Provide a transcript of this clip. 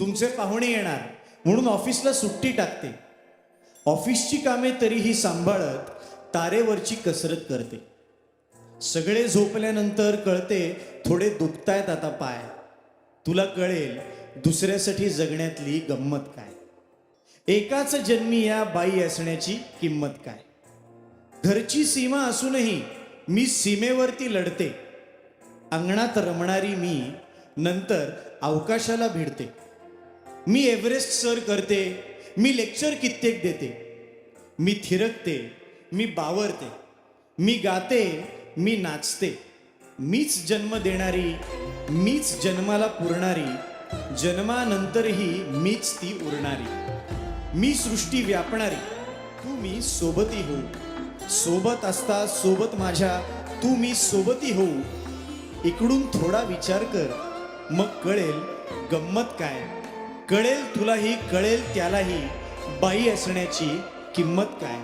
तुमचे पाहुणे येणार. म्हणून ऑफिसला सुट्टी टाकते. ऑफिसची कामे तरीही सांभाळत तारेवरची कसरत करते. सगळे झोपल्यानंतर कळते थोडे दुखतायत आता पाय. तुला कळेल दुसऱ्यासाठी जगण्यातली गंमत काय. एकाच जन्मी या बाई असण्याची किंमत काय. घरची सीमा असूनही मी सीमेवरती लढते. अंगणात रमणारी मी नंतर अवकाशाला भिडते. मी एव्हरेस्ट सर करते मी लेक्चर कित्येक देते मी थिरकते मी बावरते मी गाते मी नाचते. मीच जन्म देणारी मीच जन्माला पुरणारी जन्मानंतरही मीच ती उरणारी. मी सृष्टी व्यापणारी तू मी सोबती होऊ. सोबत असता सोबत माझ्या तू मी सोबती होऊ. इकडून थोडा विचार कर मग कळेल गंमत काय. कळेल तुलाही कळेल त्यालाही बाई असण्याची किंमत काय?